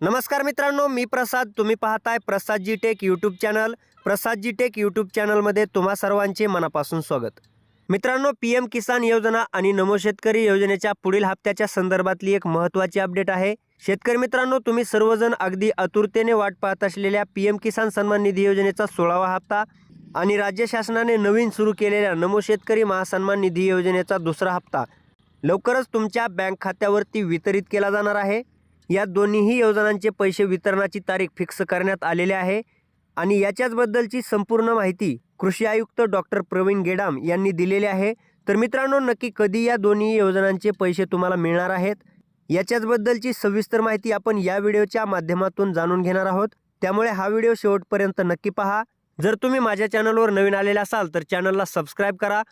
नमस्कार मित्रांनो मी प्रसाद. तुम्ही पाहताय Prasadji tech YouTube channel Prasadji tech YouTube चॅनलमध्ये तुम्हा सर्वांचे मनापासून स्वागत. मित्रांनो पी एम किसान योजना आणि नमो शेतकरी योजनेच्या पुढील हप्त्याच्या संदर्भातली एक महत्त्वाची अपडेट आहे. शेतकरी मित्रांनो तुम्ही सर्वजण अगदी आतुरतेने वाट पाहत असलेल्या पी एम किसान सन्मान निधी योजनेचा सोळावा हप्ता आणि राज्य शासनाने नवीन सुरू केलेल्या नमो शेतकरी महासन्मान निधी योजनेचा दुसरा हप्ता लवकरच तुमच्या बँक खात्यावरती वितरित केला जाणार आहे. या दोन्हीही योजनांचे पैसे वितरणाची तारीख फिक्स करण्यात आलेली आहे आणि याच्याचबद्दलची संपूर्ण माहिती कृषी आयुक्त डॉक्टर प्रवीण गेडाम यांनी दिलेली आहे. तर मित्रांनो नक्की कधी या दोन्ही योजनांचे पैसे तुम्हाला मिळणार आहेत याच्याचबद्दलची सविस्तर माहिती आपण या व्हिडिओच्या माध्यमातून जाणून घेणार आहोत. त्यामुळे हा व्हिडिओ शेवटपर्यंत नक्की पहा. जर तुम्ही माझ्या चॅनलवर नवीन आलेले असाल तर चॅनलला सबस्क्राईब करा.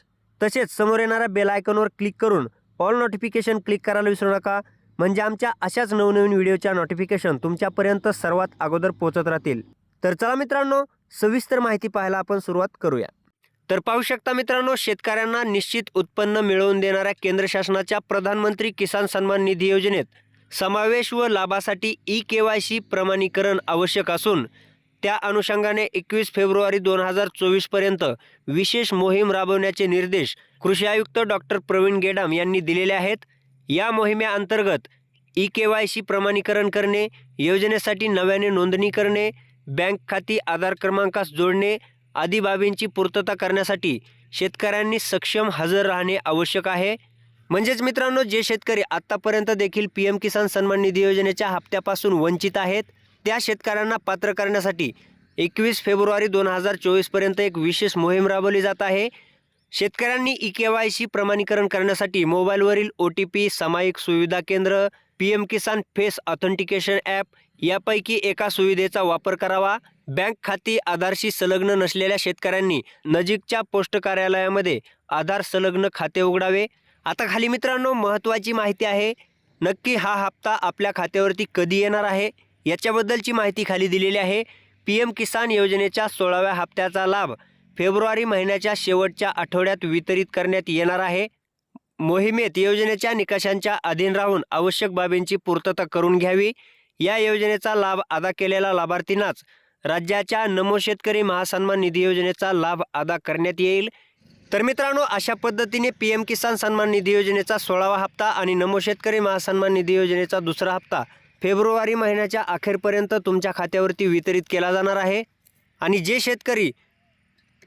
तसेच समोर येणाऱ्या बेल आयकॉनवर क्लिक करून ऑल नोटिफिकेशन क्लिक करायला विसरू नका. म्हणजे आमच्या अशाच नवनवीन व्हिडिओच्या नोटिफिकेशन तुमच्यापर्यंत सर्वात अगोदर पोहोचत राहतील. तर चला मित्रांनो सविस्तर माहिती पाहायला आपण सुरुवात करूया. तर पाहू शकता मित्रांनो शेतकऱ्यांना निश्चित उत्पन्न मिळवून देणाऱ्या केंद्र शासनाच्या प्रधानमंत्री किसान सन्मान निधी योजनेत समावेश व लाभासाठी ई के वाय सी प्रमाणीकरण आवश्यक असून त्या अनुषंगाने एकवीस फेब्रुवारी दोन हजार चोवीसपर्यंत विशेष मोहीम राबवण्याचे निर्देश कृषी आयुक्त डॉक्टर प्रवीण गेडाम यांनी दिलेले आहेत. या मोहिमेअंतर्गत ई के वाय सी प्रमाणीकरण करणे योजनेसाठी नव्याने नोंदणी करणे बँक खाती आधार क्रमांकास जोडणे आदी बाबींची पूर्तता करण्यासाठी शेतकऱ्यांनी सक्षम हजर राहणे आवश्यक आहे. म्हणजेच मित्रांनो जे शेतकरी आत्तापर्यंत देखील पी एम किसान सन्मान निधी योजनेच्या हप्त्यापासून वंचित आहेत त्या शेतकऱ्यांना पात्र करण्यासाठी एकवीस फेब्रुवारी दोन हजार चोवीसपर्यंत एक विशेष मोहीम राबवली जात आहे. शेतकऱ्यांनी ई के वाय सी प्रमाणीकरण करण्यासाठी मोबाईलवरील ओ टी पी सामायिक सुविधा केंद्र P M Kisan face authentication app यापैकी एका सुविधेचा वापर करावा. बँक खाती आधारशी संलग्न नसलेल्या शेतकऱ्यांनी नजीकच्या पोस्ट कार्यालयामध्ये आधार संलग्न खाते उघडावे. आता खाली मित्रांनो महत्त्वाची माहिती आहे. नक्की हा हप्ता आपल्या खात्यावरती कधी येणार आहे? याच्याबद्दलची माहिती खाली दिलेली आहे. पी एम किसान योजनेच्या सोळाव्या हप्त्याचा लाभ फेब्रुवारी महिन्याच्या शेवटच्या आठवड्यात वितरित करण्यात येणार आहे. मोहिमेत योजनेच्या निकषांच्या अधीन राहून आवश्यक बाबींची पूर्तता करून घ्यावी. या योजनेचा लाभ अदा केलेल्या लाभार्थींनाच राज्याच्या नमो शेतकरी महासन्मान निधी योजनेचा लाभ अदा करण्यात येईल. तर मित्रांनो अशा पद्धतीने पी एम किसान सन्मान निधी योजनेचा सोळावा हप्ता आणि नमो शेतकरी महासन्मान निधी योजनेचा दुसरा हप्ता फेब्रुवारी महिन्याच्या अखेरपर्यंत तुमच्या खात्यावरती वितरित केला जाणार आहे. आणि जे शेतकरी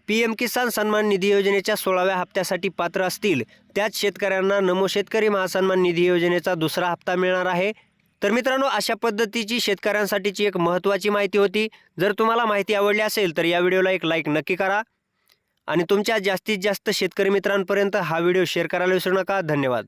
पी एम किसान सन्मान निधी योजनेच्या सोळाव्या हप्त्यासाठी पात्र असतील. त्याच शेतकऱ्यांना नमो शेतकरी महासन्मान निधी योजनेचा दुसरा हप्ता मिळणार आहे. तर मित्रांनो अशा पद्धतीची शेतकऱ्यांसाठीची एक महत्त्वाची माहिती होती. जर तुम्हाला माहिती आवडली असेल तर या व्हिडिओला एक लाईक नक्की करा. आणि तुमच्या जास्तीत जास्त शेतकरी मित्रांपर्यंत हा व्हिडिओ शेअर करायला विसरू नका. धन्यवाद.